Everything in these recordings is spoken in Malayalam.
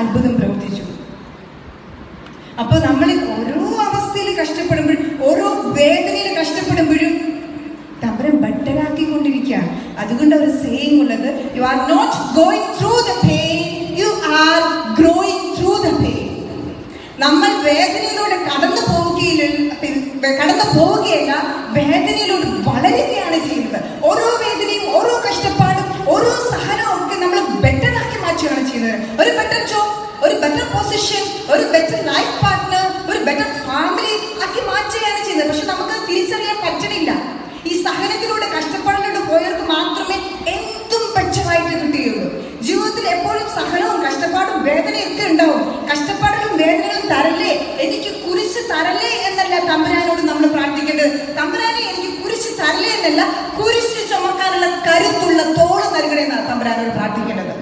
അത്ഭുതം പ്രവർത്തിച്ചു. അപ്പൊ നമ്മൾ ഓരോ അവസ്ഥയിൽ കഷ്ടപ്പെടുമ്പോഴും ഓരോ വേദനയിൽ കഷ്ടപ്പെടുമ്പോഴും തമ്പരം ബട്ടരാക്കിക്കൊണ്ടിരിക്കുക അതുകൊണ്ട് ഒരു സെയിം ഉള്ളത് you are not going through the pain you are growing through the pain നമ്മൾ വേദനയിലൂടെ കടന്നു പോവുകയില്ല കടന്നു പോവുകയല്ല വേദനയിലൂടെ വളരുകയാണ് ചെയ്യുന്നത്. പൊസിഷൻ ഒരു ബെറ്റർ ലൈഫ് പാർട്ട്ണർ ഒരു ബെറ്റർ ഫാമിലി ആക്കി മാറ്റുകയാണ് ചെയ്യുന്നത്. പക്ഷെ നമുക്ക് തിരിച്ചറിയാൻ പറ്റണില്ല. ഈ സഹനത്തിലൂടെ കഷ്ടപ്പാടിലൂടെ പോയവർക്ക് മാത്രമേ എന്തും പെച്ചമായിട്ട് കിട്ടുകയുള്ളൂ ജീവിതത്തിൽ എപ്പോഴും സഹനവും കഷ്ടപ്പാടും വേദനയും ഒക്കെ ഉണ്ടാവും. കഷ്ടപ്പാടുകളും വേദനകളും തരല്ലേ? എനിക്ക് കുരിശ് തരല്ലേ എന്നല്ല തമ്പുരാനോട് നമ്മൾ പ്രാർത്ഥിക്കേണ്ടത്. തമ്പുരാനെ എനിക്ക് കുരിശ് തരല്ലേ എന്നല്ല കുരിശ് ചുമക്കാനുള്ള കരുത്തുള്ള തോൾ നൽകണേ എന്നാണ് തമ്പുരാനോട് പ്രാർത്ഥിക്കേണ്ടത്.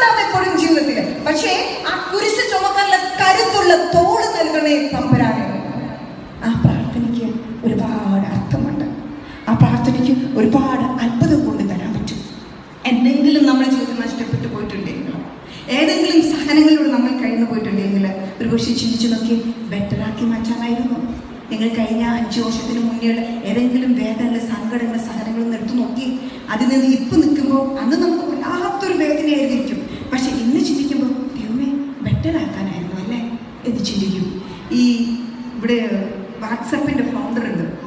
കുരിശുകളുണ്ടാവും എപ്പോഴും ജീവിതത്തിൽ പക്ഷേ ആ കുരിശ് ചുമക്കാനുള്ള കരുത്തുള്ള തോൾ നൽകണേ തമ്പുരാനെ. ആ പ്രാർത്ഥനയ്ക്ക് ഒരുപാട് അർത്ഥമുണ്ട്. ആ പ്രാർത്ഥനയ്ക്ക് ഒരുപാട് അത്ഭുതം കൊണ്ട് തരാൻ പറ്റും. എന്തെങ്കിലും നമ്മുടെ ജീവിതം നഷ്ടപ്പെട്ടു പോയിട്ടുണ്ടെങ്കിൽ ഏതെങ്കിലും സഹനങ്ങളിലൂടെ നമ്മൾ കഴിഞ്ഞു പോയിട്ടുണ്ടെങ്കിൽ ഒരു പക്ഷേ ചിന്തിച്ചു നോക്കി ബെറ്ററാക്കി മാറ്റാമായിരുന്നു നിങ്ങൾ കഴിഞ്ഞ അഞ്ച് വർഷത്തിന് മുന്നേ ഏതെങ്കിലും വേദനകൾ സങ്കടങ്ങൾ സഹനങ്ങൾ എടുത്തു നോക്കി. അതിൽ നിന്ന് ഇപ്പം നിൽക്കുമ്പോൾ അന്ന് നമുക്ക് വല്ലാത്തൊരു വേദനയായിരിക്കും എത്താനായിരുന്നു അല്ലേ? എന്ന് ചിന്തിക്കും. ഈ ഇവിടെ വാട്സപ്പിന്റെ ഫൗണ്ടർ ഉണ്ട്.